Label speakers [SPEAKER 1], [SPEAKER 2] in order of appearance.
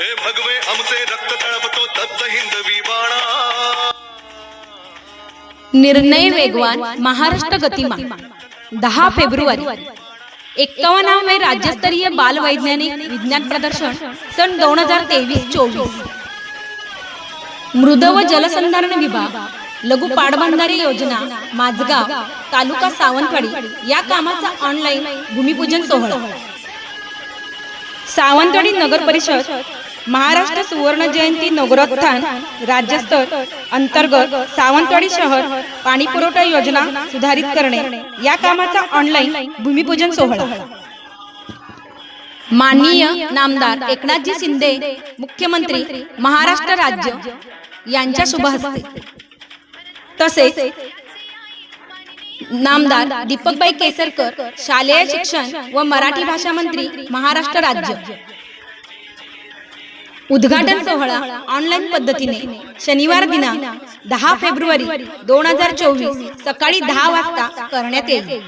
[SPEAKER 1] हे भगवे आमचे रक्त तळपतो तप्त हिंदवी बाणा.
[SPEAKER 2] निर्णय वेगवान महाराष्ट्र गतिमान. दहा फेब्रुवारी. एक्कावन्नावे राज्यस्तरीय बाल वैज्ञानिक विज्ञान प्रदर्शन सन दोन हजार तेवीस चोवीस. मृद व जलसंधारण विभाग लघु पाटबंधारे योजना माझगाव तालुका सावंतवाडी या कामाचा ऑनलाईन भूमिपूजन सोहळा. सावंतवाडी नगर परिषद महाराष्ट्र सुवर्ण जयंती नवरोत्थान राज्यस्तर अंतर्गत सावंतवाडी शहर पाणी पुरवठा योजना सुधारित करणे. या कामाचा ऑनलाईन भूमिपूजन सोहळा. माननीय नामदार एकनाथजी शिंदे मुख्यमंत्री महाराष्ट्र राज्य यांच्या शुभ हस्ते. तसेच नामदार दीपकबाई केसरकर शालेय शिक्षण व मराठी भाषा मंत्री महाराष्ट्र राज्य. उद्घाटन सोहळा ऑनलाईन पद्धतीने. शनिवार दिनांक दहा फेब्रुवारी दोन हजार चोवीस सकाळी दहा वाजता करण्यात येईल.